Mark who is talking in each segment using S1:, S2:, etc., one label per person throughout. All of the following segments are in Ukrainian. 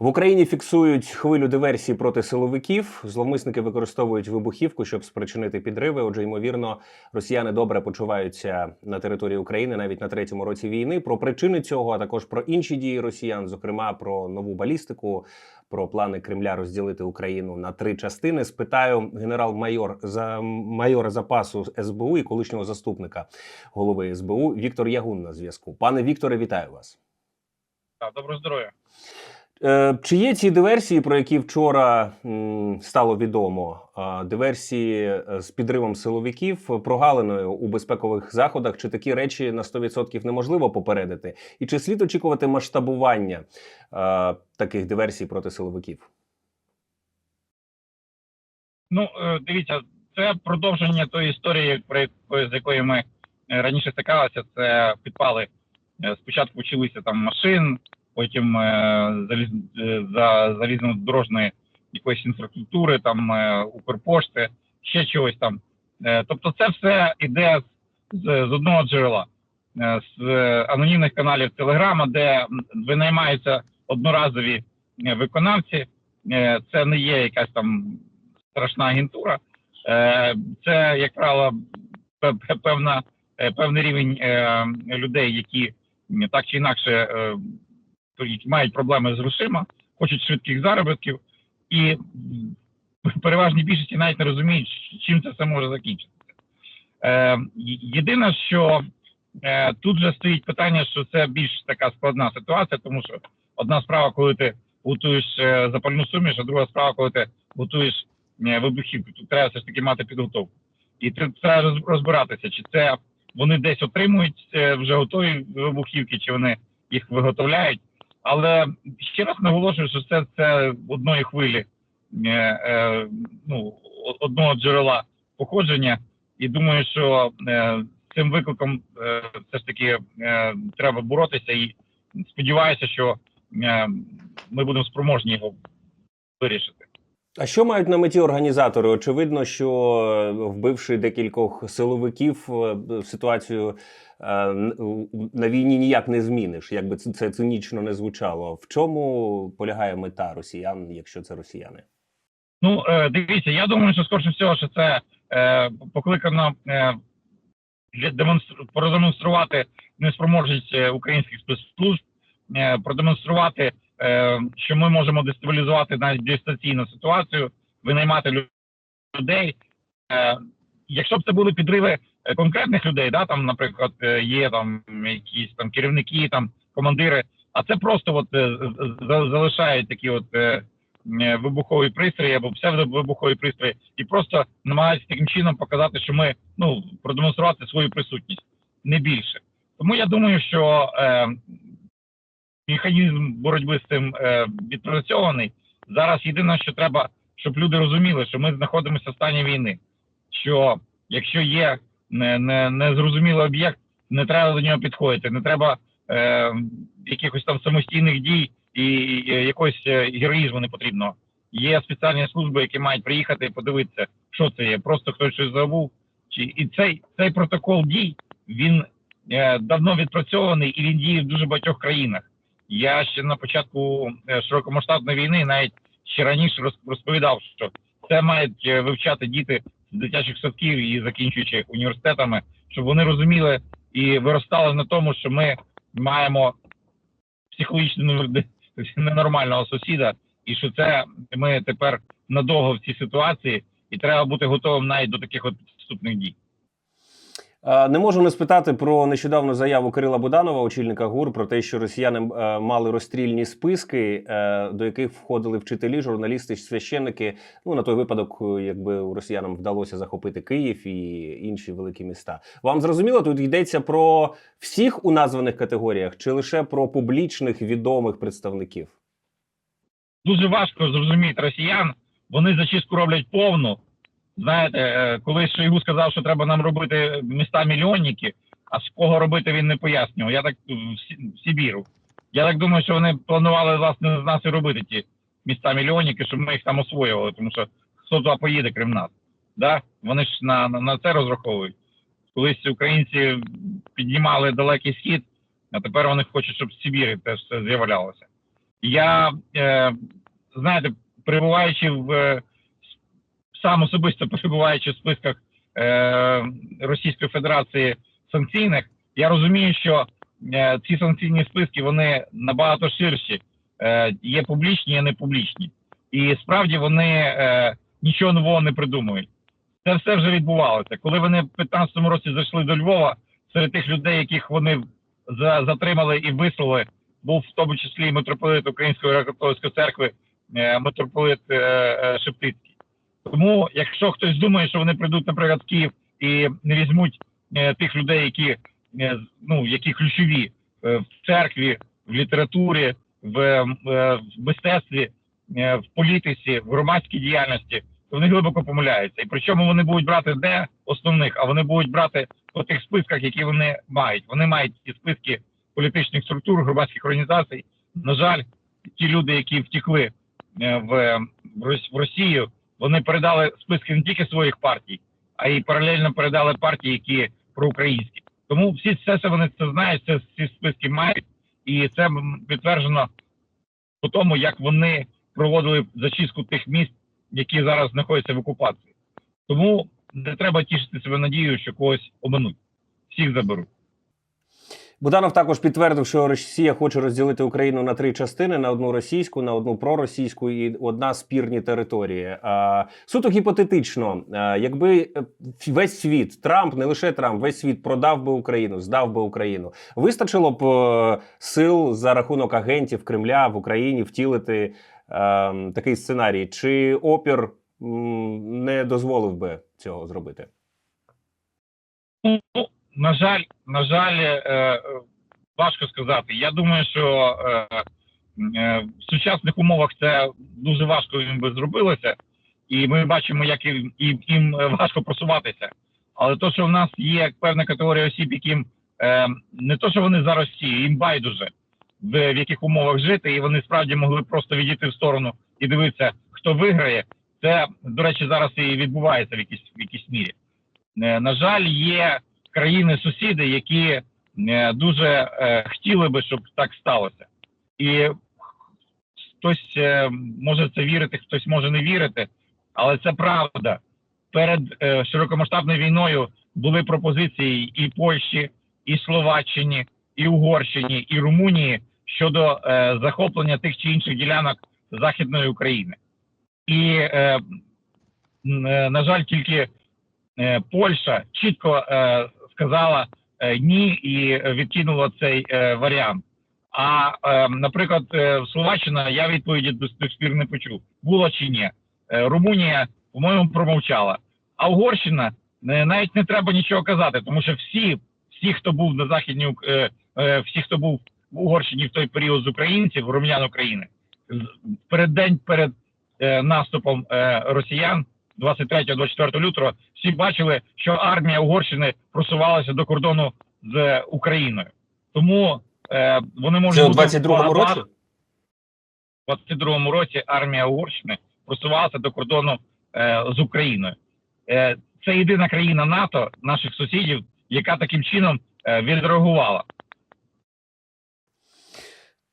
S1: В Україні фіксують хвилю диверсій проти силовиків. Зловмисники використовують вибухівку, щоб спричинити підриви. Отже, ймовірно, росіяни добре почуваються на території України навіть на третьому році війни. Про причини цього, а також про інші дії росіян, зокрема про нову балістику, про плани Кремля розділити Україну на три частини. Спитаю генерал-майор за майора запасу СБУ і колишнього заступника голови СБУ Віктор Ягун на зв'язку. Пане Вікторе, вітаю вас.
S2: Доброго здоров'я.
S1: Е, Чи є ці диверсії, про які вчора стало відомо? Диверсії е, з підривом силовиків, прогалиною у безпекових заходах, чи такі речі на 100% неможливо попередити? І чи слід очікувати масштабування е, таких диверсій проти силовиків?
S2: Ну, дивіться, це продовження тої історії, з якої ми раніше стикалися. Це підпали. Спочатку вчилися там машин, потім е, заліз, е, за залізнодорожної якоїсь інфраструктури, там е, Укрпошти, ще чогось там. Тобто, це все іде з, з одного джерела, з анонімних каналів Телеграма, де винаймаються одноразові виконавці. Це не є якась там страшна агентура. Це, як правило, пе- пе- певна, певний рівень людей, які так чи інакше мають проблеми з грошима, хочуть швидких заробітків, і в переважній більшості навіть не розуміють, чим це все може закінчитися. Е, Єдине, що е, тут вже стоїть питання, що це більш така складна ситуація, тому що одна справа, коли ти готуєш е, запальну суміш, а друга справа, коли ти готуєш е, вибухівку. Тут треба все ж таки мати підготовку. І треба розбиратися, чи це вони десь отримують е, вже готові вибухівки, чи вони їх виготовляють. Але ще раз наголошую, що це, це одної хвилі е, е, ну, одного джерела походження. І думаю, що е, цим викликом е, все ж таки е, треба боротися. І сподіваюся, що е, ми будемо спроможні його вирішити.
S1: А що мають на меті організатори? Очевидно, що е, вбивши декількох силовиків, е, ситуацію е, на війні ніяк не зміниш, якби це цинічно не звучало. В чому полягає мета росіян, якщо це росіяни?
S2: Ну, дивіться, я думаю, що скорше всього, що це покликано демонстру продемонструвати неспроможність українських спецслужб, продемонструвати, що ми можемо дестабілізувати навіть дистанційну ситуацію, винаймати лю- людей. Е, якщо б це були підриви е, конкретних людей, да, там, наприклад, е, є там якісь там керівники, там командири, а це просто от е, залишають такі от. е, е, вибухові пристрої або псевдовибухові пристрої, і просто намагаються таким чином показати, що ми ну продемонструвати свою присутність не більше. Тому я думаю, що е, механізм боротьби з цим е, відпрацьований. Зараз єдине, що треба, щоб люди розуміли, що ми знаходимося в стані війни. Що якщо є не, не, незрозумілий об'єкт, не треба до нього підходити, не треба е, якихось там самостійних дій і, і якогось е, героїзму не потрібно. Є спеціальні служби, які мають приїхати і подивитися, що це є. Просто хтось щось забув. Чи і цей цей протокол дій він е, давно відпрацьований і він діє в дуже багатьох країнах. Я ще на початку е, широкомасштабної війни, навіть ще раніше розповідав, що це мають е, вивчати діти з дитячих садків і закінчуючи університетами, щоб вони розуміли і виростали на тому, що ми маємо психологічно ненормального сусіда, і що це ми тепер надовго в цій ситуації, і треба бути готовим навіть до таких от підступних дій.
S1: Е, Не можу не спитати про нещодавну заяву Кирила Буданова, очільника ГУР, про те, що росіяни е, мали розстрільні списки, е, до яких входили вчителі, журналісти, священники. Ну на той випадок, якби росіянам вдалося захопити Київ і інші великі міста. Вам зрозуміло, тут йдеться про всіх у названих категоріях, чи лише про публічних відомих представників?
S2: Дуже важко зрозуміти росіян. Вони зачистку роблять повну. Знаєте, е, коли Шойгу сказав, що треба нам робити міста мільйонники, а з кого робити він не пояснював. Я так е, в Сибіру. Я так думаю, що вони планували власне з нас і робити ті міста мільйонники, щоб ми їх там освоювали, тому що хто туди поїде, крім нас. Да? Вони ж на, на, на це розраховують. Колись українці піднімали далекий схід, а тепер вони хочуть, щоб в Сибірі теж все з'являлося. Я, е, знаєте, перебуваючи в е, сам особисто перебуваючи в списках е, Російської Федерації санкційних, я розумію, що е, ці санкційні списки вони набагато ширші, е, є публічні, є непублічні. І справді вони е, нічого нового не придумують. Це все вже відбувалося. Коли вони в 15-му році зайшли до Львова, серед тих людей, яких вони за, затримали і вислали, був в тому числі і митрополит Української греко-католицької церкви, е, митрополит е, е, Шептицький. Тому, якщо хтось думає, що вони прийдуть, наприклад, в Київ і не візьмуть е, тих людей, які е, ну які ключові е, в церкві, в літературі, в, е, в мистецтві, е, в політиці, в громадській діяльності, то вони глибоко помиляються. І причому вони будуть брати де основних, а вони будуть брати по тих списках, які вони мають. Вони мають ті списки політичних структур, громадських організацій. На жаль, ті люди, які втекли е, в, Рос- в Росію, вони передали списки не тільки своїх партій, а й паралельно передали партії, які проукраїнські. Тому всі це, це вони це знають, це ці списки мають, і це підтверджено по тому, як вони проводили зачистку тих міст, які зараз знаходяться в окупації. Тому не треба тішити себе надією, що когось оминуть. Всіх заберуть.
S1: Буданов також підтвердив, що Росія хоче розділити Україну на три частини: на одну російську, на одну проросійську і одна спірні території. А, суто гіпотетично, а, якби е, весь світ, Трамп, не лише Трамп, весь світ продав би Україну, здав би Україну, вистачило б е, сил за рахунок агентів Кремля в Україні втілити е, такий сценарій, чи опір не дозволив би цього зробити?
S2: На жаль, на жаль, е, е, важко сказати. Я думаю, що е, е, в сучасних умовах це дуже важко їм би зробилося, і ми бачимо, як їм, їм, е, важко просуватися. Але то, що в нас є певна категорія осіб, яким е, не то, що вони за Росію, їм байдуже в, в яких умовах жити, і вони справді могли просто відійти в сторону і дивитися, хто виграє. Це, до речі, зараз і відбувається в якійсь в якійсь мірі. Е, На жаль, є країни-сусіди, які е, дуже е, хотіли би, щоб так сталося. І хтось е, може це вірити, хтось може не вірити, але це правда. Перед широкомасштабною війною були пропозиції і Польщі, і Словаччині, і Угорщині, і Румунії щодо захоплення тих чи інших ділянок Західної України. І, на жаль, тільки Польща чітко сказала е, ні і відкинула цей е, варіант. А, е, наприклад, е, Словаччина я відповіді до тих спір не почув, було чи ні. Румунія, по-моєму, промовчала. А Угорщина навіть не треба нічого казати, тому що всі, всі, хто був на західній всі, хто був в Угорщині в той період з українців, рум'ян України, перед день перед наступом росіян 23-24 лютого, всі бачили, що армія Угорщини просувалася до кордону з Україною. Тому е, вони можуть
S1: Це у 22-му році?
S2: у 22-му році армія Угорщини просувалася до кордону е, з Україною. Е, це єдина країна НАТО, наших сусідів, яка таким чином е, відреагувала.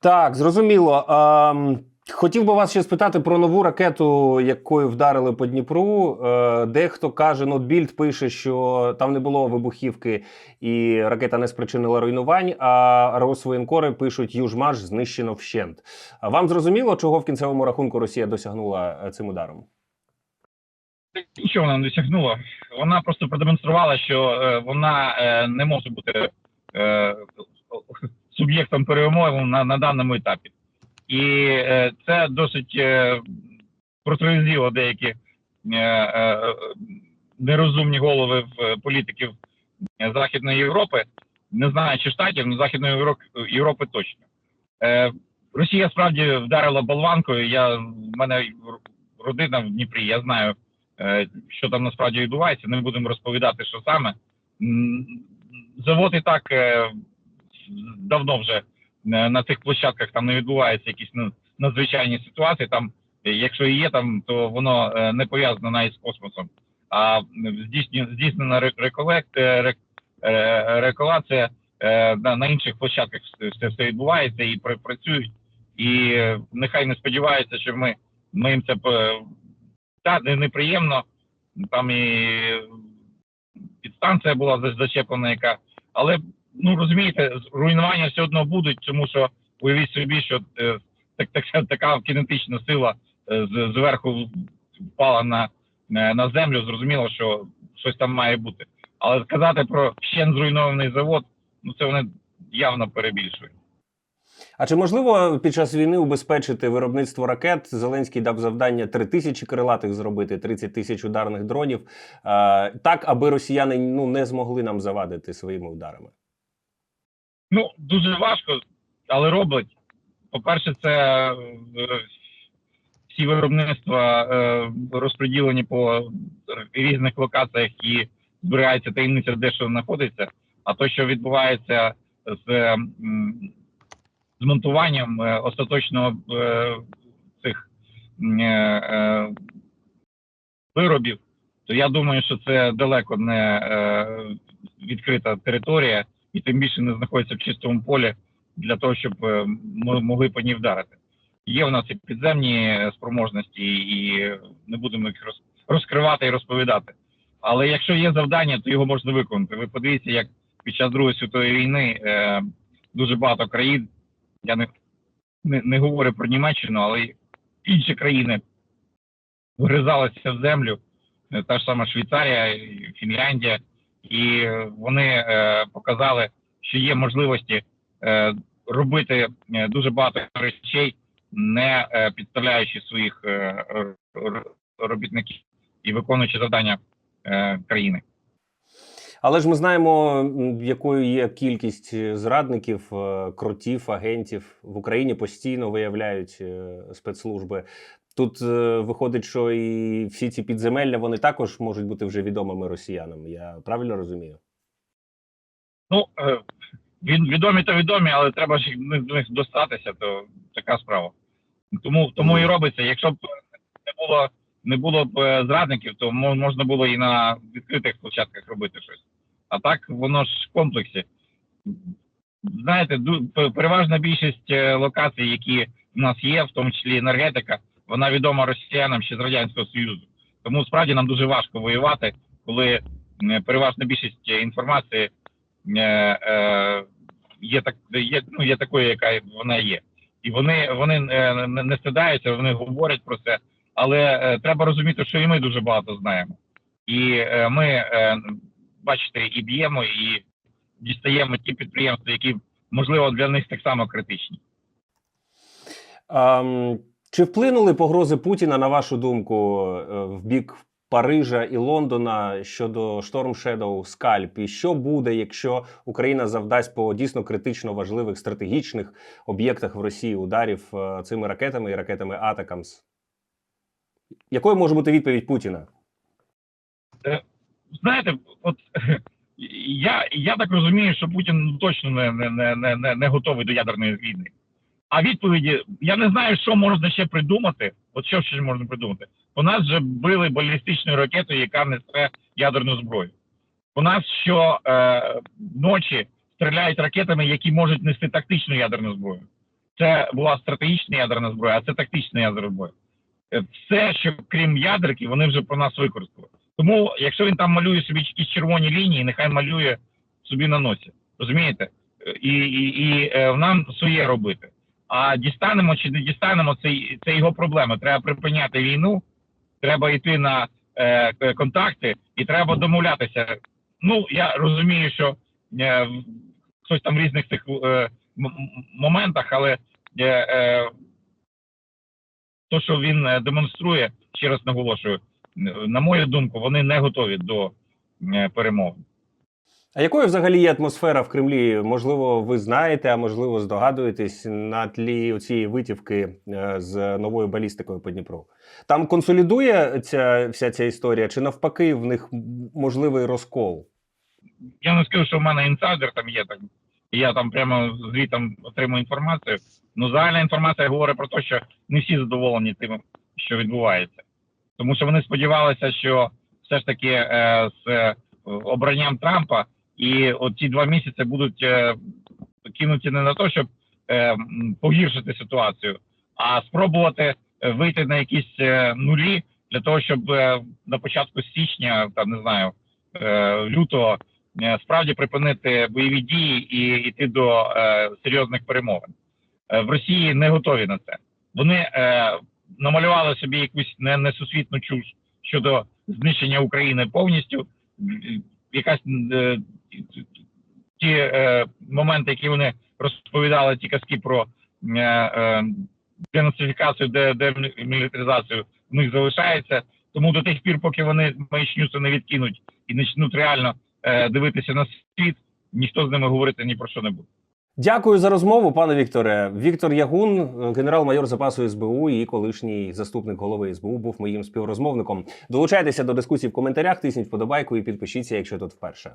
S1: Так, зрозуміло. Ем, хотів би вас ще спитати про нову ракету, якою вдарили по Дніпру. Е, дехто каже, ну Більд пише, що там не було вибухівки і ракета не спричинила руйнувань. А Росвоєнкори пишуть, Южмаш знищено вщент. Вам зрозуміло, чого в кінцевому рахунку Росія досягнула е, цим ударом?
S2: Нічого вона не досягнула. Вона просто продемонструвала, що е, вона не може бути суб'єктом перемоги на, на даному етапі. І е, це досить е, деякі е, нерозумні голови політиків Західної Європи, не знаю чи штатів, але Західної Європи точно. Росія справді вдарила болванкою. Я в мене родина в Дніпрі, я знаю. Що там насправді відбувається, не будемо розповідати, що саме. Завод і так давно вже на цих площадках там не відбуваються якісь ну, надзвичайні ситуації. Там, якщо є там, то воно е, не пов'язано навіть з космосом. А здійснена ре- реколект, е, е, реколація на, інших площадках все, все, відбувається і працюють і нехай не сподіваються, що ми, ми їм це та не- неприємно. Там і підстанція була зачеплена, яка, але ну розумієте, руйнування все одно будуть, тому що уявіть собі, що е, так, так, така кінетична сила е, з- зверху впала на, на на землю, зрозуміло, що щось там має бути. Але сказати про ще зруйнований завод, ну це вони явно перебільшують.
S1: А чи можливо під час війни убезпечити виробництво ракет? Зеленський дав завдання 3 тисячі крилатих зробити, 30 тисяч ударних дронів, е, так аби росіяни ну не змогли нам завадити своїми ударами.
S2: Ну, дуже важко, але роблять. По-перше, це е, всі виробництва е, розподілені по різних локаціях і збирається таємниця, де що знаходиться. А то, що відбувається з, е, м, з монтуванням е, остаточного цих виробів, то я думаю, що це далеко не відкрита територія і тим більше не знаходиться в чистому полі для того, щоб е, ми могли по ній вдарити. Є в нас і підземні спроможності, і не будемо їх розкривати і розповідати. Але якщо є завдання, то його можна виконати. Ви подивіться, як під час Другої світової війни е, дуже багато країн, я не, не, не говорю про Німеччину, але інші країни вгризалися в землю, Е, та ж сама Швейцарія, Фінляндія, і вони е, показали, що є можливості е, робити е, дуже багато речей, не підставляючи своїх робітників і виконуючи завдання країни.
S1: Але ж ми знаємо, якою є кількість зрадників, кротів, агентів в Україні постійно виявляють спецслужби. Тут е, виходить, що і всі ці підземелля вони також можуть бути вже відомими росіянам. Я правильно розумію?
S2: Ну е, відомі то відомі, але треба ж до них достатися, то така справа. Тому тому і робиться. Якщо б не було не було б е, зрадників, то мо- можна було і на відкритих площадках робити щось. А так воно ж в комплексі. Знаєте, ду- пе- переважна більшість е, локацій, які в нас є, в тому числі енергетика, вона відома росіянам ще з радянського союзу. Тому справді нам дуже важко воювати, коли переважна більшість інформації е, є так, є, ну, є такою, яка вона є. І вони, вони е, не, стидаються, вони говорять про це. Але е, треба розуміти, що і ми дуже багато знаємо. І ми, бачите, і б'ємо, і дістаємо ті підприємства, які можливо для них так само критичні.
S1: Ам, чи вплинули погрози Путіна, на вашу думку, е, в бік Парижа і Лондона щодо Storm Shadow, Скальп? І що буде, якщо Україна завдасть по дійсно критично важливих стратегічних об'єктах в Росії ударів е, цими ракетами і ракетами Атакамс? Якою може бути відповідь Путіна?
S2: Знаєте, от я, я так розумію, що Путін точно не, не, не, не готовий до ядерної війни. А відповіді я не знаю, що можна ще придумати. От що ще можна придумати? У нас вже били балістичною ракетою, яка несе ядерну зброю. У нас що е, ночі стріляють ракетами, які можуть нести тактичну ядерну зброю. Це була стратегічна ядерна зброя, а це тактична ядерна зброя. Е, Все, що крім ядерки, вони вже про нас використали. Тому, якщо він там малює собі якісь червоні лінії, нехай малює собі на носі. Розумієте? Е, І, і, і е, нам своє робити. А дістанемо чи не дістанемо, це, це його проблема. Треба припиняти війну, треба йти на е, контакти і треба домовлятися. Ну, я розумію, що е, хтось там в різних цих е, моментах, але е, е, то, що він е, демонструє, ще раз наголошую, на мою думку, вони не готові до е, перемоги.
S1: А якою взагалі є атмосфера в Кремлі? Можливо, ви знаєте, а можливо, здогадуєтесь на тлі цієї витівки е, з новою балістикою по Дніпру? Там консолідує ця вся ця історія, чи навпаки в них можливий розкол?
S2: я не скажу, що в мене інсайдер там є. Так я там прямо звітом отримую інформацію. Ну, загальна інформація говорить про те, що не всі задоволені тим, що відбувається, тому що вони сподівалися, що все ж таки е, з обранням Трампа і от ці два місяці будуть е, кинуті не на те, щоб е, погіршити ситуацію, а спробувати е, вийти на якісь нулі для того, щоб на початку січня, там не знаю, лютого справді припинити бойові дії і йти до серйозних перемовин. В Росії не готові на це. Вони намалювали собі якусь не- несусвітну чуш щодо знищення України повністю. Якась е, ті е, моменти, які вони розповідали, ті казки про е, денацифікацію, де, демілітаризацію, в них залишається. Тому до тих пір, поки вони маячню це не відкинуть і почнуть реально дивитися на світ, ніхто з ними говорити ні про що не буде.
S1: Дякую за розмову, пане Вікторе. Віктор Ягун, генерал-майор запасу СБУ і колишній заступник голови СБУ, був моїм співрозмовником. Долучайтеся до дискусії в коментарях, тисніть вподобайку і підпишіться, якщо тут вперше.